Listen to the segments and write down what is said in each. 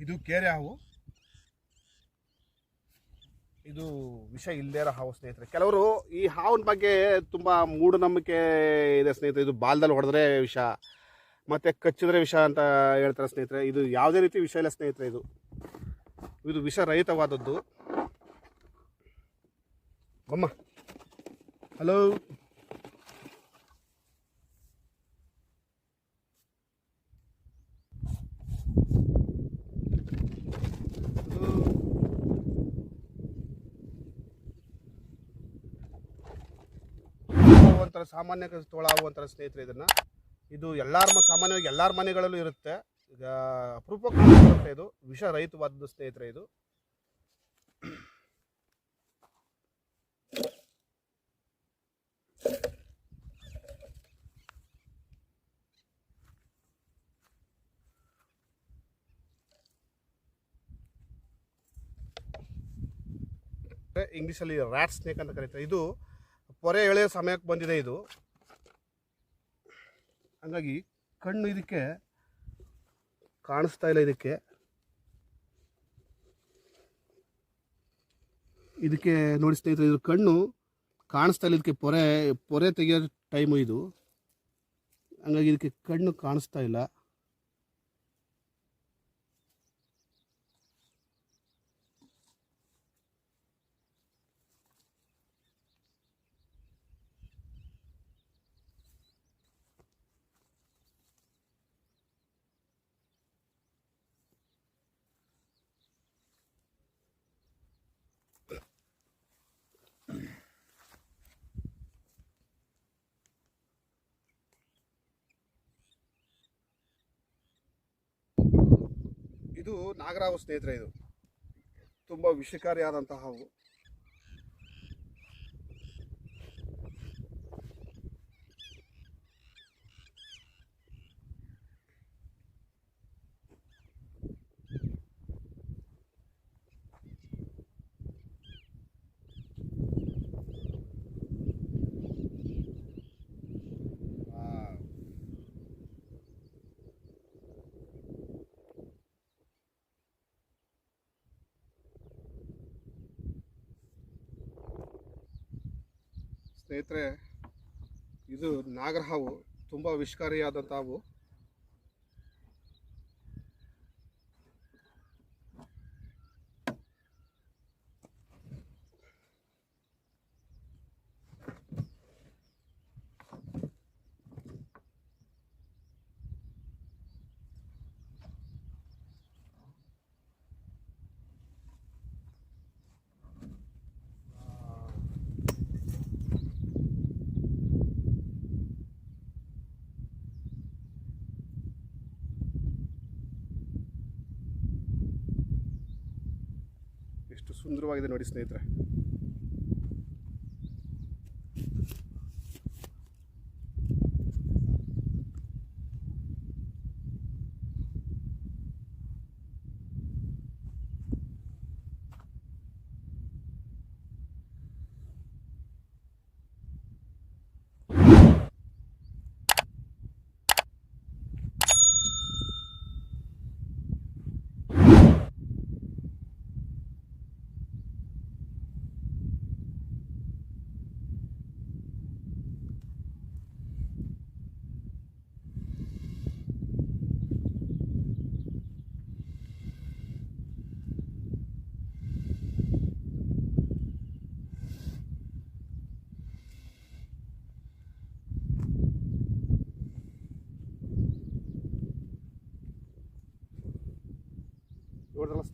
ಇದು ಕೇರೆ ಹಾವು. ಇದು ವಿಷ ಇಲ್ಲದೇ ಇರೋ ಹಾವು ಸ್ನೇಹಿತರೆ. ಕೆಲವರು ಈ ಹಾವಿನ ಬಗ್ಗೆ ತುಂಬ ಮೂಢನಂಬಿಕೆ ಇದೆ ಸ್ನೇಹಿತರೆ. ಇದು ಬಾಲ್ದಲ್ಲಿ ಹೊಡೆದ್ರೆ ವಿಷ, ಮತ್ತು ಕಚ್ಚಿದ್ರೆ ವಿಷ ಅಂತ ಹೇಳ್ತಾರೆ ಸ್ನೇಹಿತರೆ. ಇದು ಯಾವುದೇ ರೀತಿ ವಿಷ ಇಲ್ಲ ಸ್ನೇಹಿತರೆ ಇದು. ಇದು ವಿಷ ರಹಿತವಾದದ್ದು ಬಮ್ಮ. ಹಲೋ ಒಂಥರ ಸಾಮಾನ್ಯ ತೋಳ ಆಗುವಂಥರ ಸ್ನೇಹಿತರೆ ಇದನ್ನು. ಇದು ಎಲ್ಲರ ಸಾಮಾನ್ಯವಾಗಿ ಎಲ್ಲರ ಮನೆಗಳಲ್ಲೂ ಇರುತ್ತೆ. ಈಗ ಅಪರೂಪಕ್ಕೆ ಇದು. ವಿಷ ರಹಿತವಾದದ್ದು ಸ್ನೇಹಿತರೆ ಇದು. ಇಂಗ್ಲೀಷಲ್ಲಿ ರ್ಯಾಟ್ ಸ್ನೇಕ್ ಅಂತ ಕರೀತಾರೆ. ಇದು ಪೊರೆ ಎಳೆಯೋ ಸಮಯಕ್ಕೆ ಬಂದಿದೆ ಇದು. ಹಂಗಾಗಿ ಕಣ್ಣು ಇದಕ್ಕೆ ಕಾಣಿಸ್ತಾ ಇಲ್ಲ ಇದಕ್ಕೆ. ಇದಕ್ಕೆ ನೋಡಿ ಸ್ನೇಹಿತರೆ, ಇದ್ರ ಕಣ್ಣು ಕಾಣಿಸ್ತಾ ಇಲ್ಲ ಇದಕ್ಕೆ ಪೊರೆ ಪೊರೆ ತೆಗೆಯೋ ಟೈಮು ಇದು. ಹಂಗಾಗಿ ಇದಕ್ಕೆ ಕಣ್ಣು ಕಾಣಿಸ್ತಾ ಇಲ್ಲ. ಇದು ನಾಗರಾವು ಸ್ನೇಹಿತರೆ ಇದು. ತುಂಬ ವಿಷಕಾರಿಯಾದಂತಹ ಸ್ನೇಹಿತರೆ ಇದು ನಾಗರಹಾವು ತುಂಬ ವಿಷಕಾರಿಯಾದಂಥ ಹಾವು. ಎಷ್ಟು ಸುಂದರವಾಗಿದೆ ನೋಡಿ ಸ್ನೇಹಿತರೆ.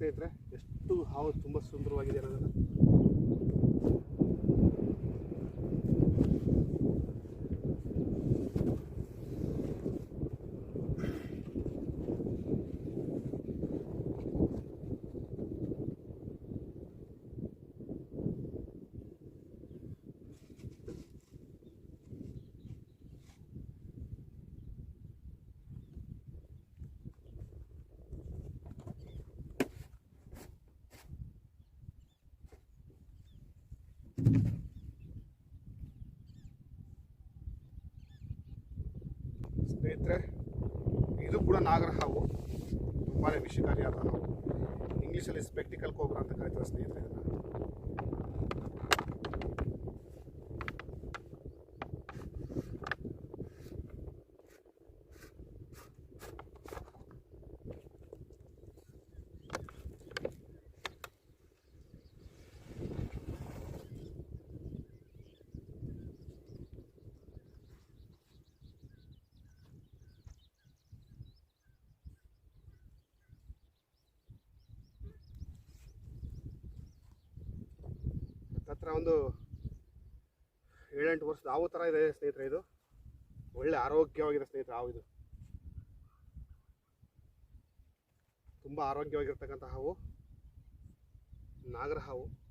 ಸ್ನೇಹಿತರೆ ಎಷ್ಟು ಹಾವು ತುಂಬ ಸುಂದರವಾಗಿದೆ ಅನ್ನೋದನ್ನು ಸ್ನೇಹಿತರೆ, ಇದು ಕೂಡ ನಾಗರ ಹಾವು. ತುಂಬಾ ವಿಷಕಾರಿಯಾದ ಹಾವು. ಇಂಗ್ಲೀಷಲ್ಲಿ ಸ್ಪೆಕ್ಟಿಕಲ್ ಕೋಬ್ರಾ ಅಂತ ಕರೀತಾರೆ ಸ್ನೇಹಿತರೆ ಇದನ್ನ. ಹತ್ರ ಒಂದು ಏಳೆಂಟು ವರ್ಷದ ಹಾವು ಥರ ಇದೆ ಸ್ನೇಹಿತರೆ ಇದು. ಒಳ್ಳೆ ಆರೋಗ್ಯವಾಗಿದೆ ಸ್ನೇಹಿತರೆ ಹಾವು ಇದು. ತುಂಬ ಆರೋಗ್ಯವಾಗಿರ್ತಕ್ಕಂಥ ಹಾವು. ನಾಗರ ಹಾವು.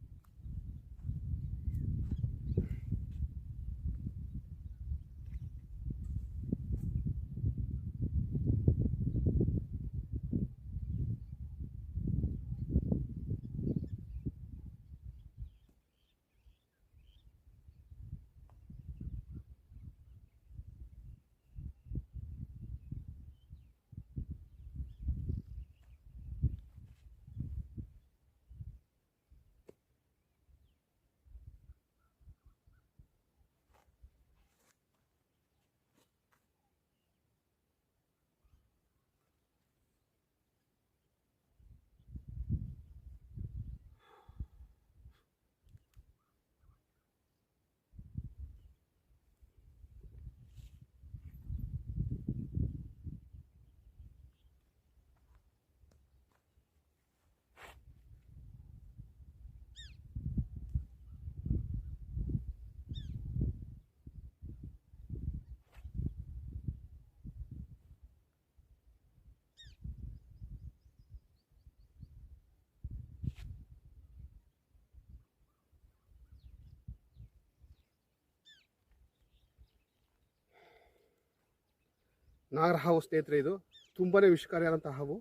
ನಾಗರ ಹಾವು ಸ್ನೇಹಿತರೆ ಇದು. ತುಂಬಾ ವಿಷಕಾರಿಯಾದಂಥ ಹಾವು.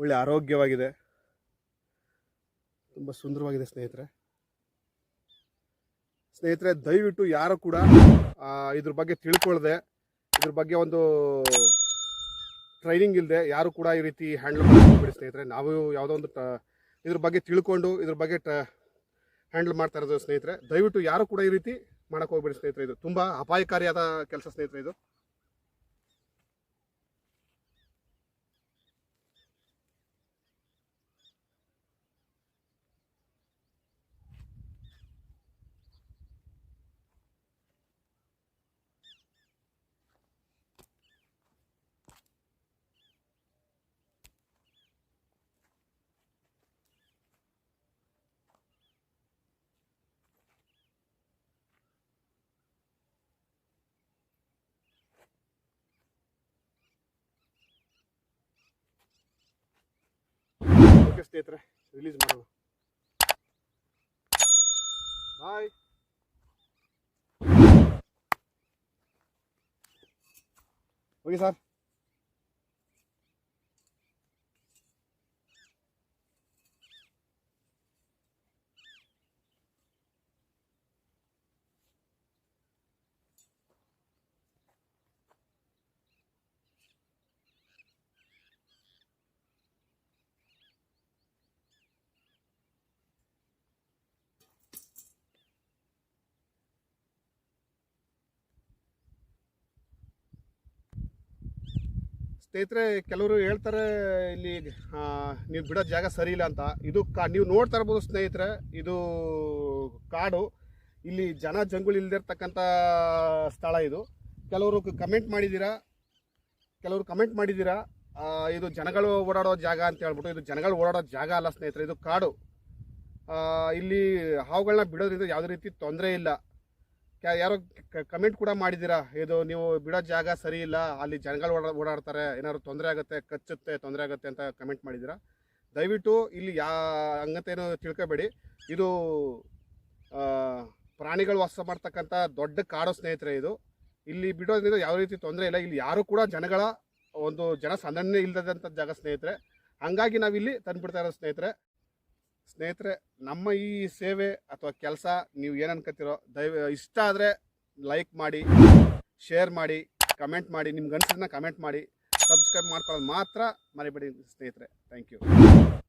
ಒಳ್ಳೆ ಆರೋಗ್ಯವಾಗಿದೆ. ತುಂಬ ಸುಂದರವಾಗಿದೆ ಸ್ನೇಹಿತರೆ. ಸ್ನೇಹಿತರೆ, ದಯವಿಟ್ಟು ಯಾರು ಕೂಡ ಇದ್ರ ಬಗ್ಗೆ ತಿಳ್ಕೊಳ್ಳದೆ ಇದ್ರ ಬಗ್ಗೆ ಒಂದು ಟ್ರೈನಿಂಗ್ ಇಲ್ಲದೆ ಯಾರು ಕೂಡ ಈ ರೀತಿ ಹ್ಯಾಂಡಲ್ ಮಾಡ್ಬಿಡಿ ಸ್ನೇಹಿತರೆ. ನಾವು ಯಾವುದೋ ಒಂದು ಇದ್ರ ಬಗ್ಗೆ ತಿಳ್ಕೊಂಡು, ಇದ್ರ ಬಗ್ಗೆ ಹ್ಯಾಂಡಲ್ ಮಾಡ್ತಾ ಇರೋದು ಸ್ನೇಹಿತರೆ. ದಯವಿಟ್ಟು ಯಾರು ಕೂಡ ಈ ರೀತಿ ಮಾಡಕ್ಕೆ ಹೋಗ್ಬೇಡಿ ಸ್ನೇಹಿತರೆ. ಇದು ತುಂಬ ಅಪಾಯಕಾರಿಯಾದ ಕೆಲಸ ಸ್ನೇಹಿತರೆ ಇದು. ಓಕೆ ಸ್ನೇಹಿತರೆ ರಿಲೀಸ್ ಮಾಡೋಣ ಬಾಯ್ ಓಕೆ ಸರ್ ಸ್ನೇಹಿತರೆ, ಕೆಲವರು ಹೇಳ್ತಾರೆ ಇಲ್ಲಿ ನೀವು ಬಿಡೋ ಜಾಗ ಸರಿ ಇಲ್ಲ ಅಂತ. ಇದು ಕಾ, ನೀವು ನೋಡ್ತಾ ಇರ್ಬೋದು ಸ್ನೇಹಿತರೆ, ಇದು ಕಾಡು. ಇಲ್ಲಿ ಜನ ಜಂಗುಳಿ ಇಲ್ದಿರ್ತಕ್ಕಂಥ ಸ್ಥಳ ಇದು. ಕೆಲವರು ಕಮೆಂಟ್ ಮಾಡಿದ್ದೀರಾ? ಕೆಲವರು ಕಮೆಂಟ್ ಮಾಡಿದ್ದೀರಾ? ಇದು ಜನಗಳು ಓಡಾಡೋ ಜಾಗ ಅಂತ ಹೇಳ್ಬಿಟ್ಟು, ಇದು ಜನಗಳು ಓಡಾಡೋ ಜಾಗ ಅಲ್ಲ ಸ್ನೇಹಿತರೆ, ಇದು ಕಾಡು. ಇಲ್ಲಿ ಹಾವುಗಳನ್ನ ಬಿಡೋದ್ರಿಂದ ಯಾವುದೇ ರೀತಿ ತೊಂದರೆ ಇಲ್ಲ. ಯಾರೋ ಕಮೆಂಟ್ ಕೂಡ ಮಾಡಿದ್ದೀರಾ? ಇದು ನೀವು ಬಿಡೋ ಜಾಗ ಸರಿ ಇಲ್ಲ, ಅಲ್ಲಿ ಜನಗಳು ಓಡಾ ಓಡಾಡ್ತಾರೆ, ಏನಾದ್ರು ತೊಂದರೆ ಆಗುತ್ತೆ, ಕಚ್ಚುತ್ತೆ, ತೊಂದರೆ ಆಗುತ್ತೆ ಅಂತ ಕಮೆಂಟ್ ಮಾಡಿದ್ದೀರಾ? ದಯವಿಟ್ಟು ಇಲ್ಲಿ ಯಾ ಹಂಗಂತೇನು ತಿಳ್ಕೊಬೇಡಿ. ಇದು ಪ್ರಾಣಿಗಳು ವಾಸ ಮಾಡ್ತಕ್ಕಂಥ ದೊಡ್ಡ ಕಾಡು ಸ್ನೇಹಿತರೆ ಇದು. ಇಲ್ಲಿ ಬಿಡೋದ್ರಿಂದ ಯಾವ ರೀತಿ ತೊಂದರೆ ಇಲ್ಲ. ಇಲ್ಲಿ ಯಾರು ಕೂಡ ಜನಗಳ ಒಂದು ಜನ ಸಂದಣನೆ ಇಲ್ಲದಂಥ ಜಾಗ ಸ್ನೇಹಿತರೆ. ಹಂಗಾಗಿ ನಾವಿಲ್ಲಿ ತಂದುಬಿಡ್ತಾ ಇರೋ ಸ್ನೇಹಿತರೆ. ಸ್ನೇಹಿತರೆ, ನಮ್ಮ ಈ ಸೇವೆ ಅಥವಾ ಕೆಲಸ ನೀವು ಏನು ಅನ್ಕೋತಿರೋ ದಯ ಇಷ್ಟ ಆದರೆ ಲೈಕ್ ಮಾಡಿ ಶೇರ್ ಮಾಡಿ ಕಮೆಂಟ್ ಮಾಡಿ, ನಿಮ್ಗೆ ಅನ್ಸಿದ್ನ ಕಮೆಂಟ್ ಮಾಡಿ ಸಬ್ಸ್ಕ್ರೈಬ್ ಮಾಡ್ಕೊಳ್ಳೋದು ಮಾತ್ರ ಮರಿಬೇಡಿ ಸ್ನೇಹಿತರೆ. Thank you